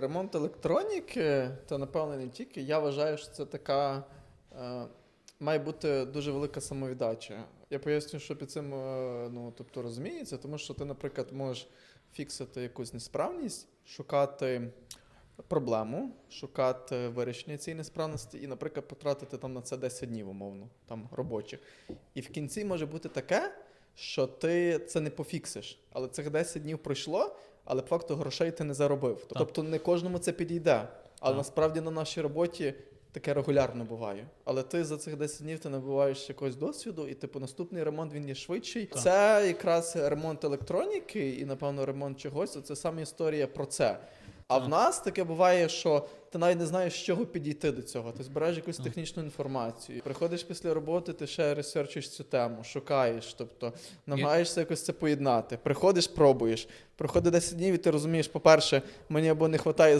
Ремонт електроніки, то напевно не тільки. Я вважаю, що це така е, має бути дуже велика самовіддача. Я поясню, що під цим е, ну, тобто, розуміється, тому що ти, наприклад, можеш фіксити якусь несправність, шукати проблему, шукати вирішення цієї несправності і, наприклад, потратити там на це 10 днів, умовно, там робочих. І в кінці може бути таке, що ти це не пофіксиш. Але цих 10 днів пройшло, але по факту грошей ти не заробив. Тобто не кожному це підійде. Але Так. насправді на нашій роботі таке регулярно буває. Але ти за цих 10 днів ти набуваєш якогось досвіду, і типу наступний ремонт він є швидший. Так. Це якраз ремонт електроніки і, напевно, ремонт чогось. Це саме історія про це. А в нас таке буває, що ти навіть не знаєш, з чого підійти до цього. Ти збираєш якусь Так. технічну інформацію. Приходиш після роботи, ти ще ресерчиш цю тему, шукаєш, тобто намагаєшся якось це поєднати. Приходиш, пробуєш. Проходить 10 днів, і ти розумієш, по-перше, мені або не вистачає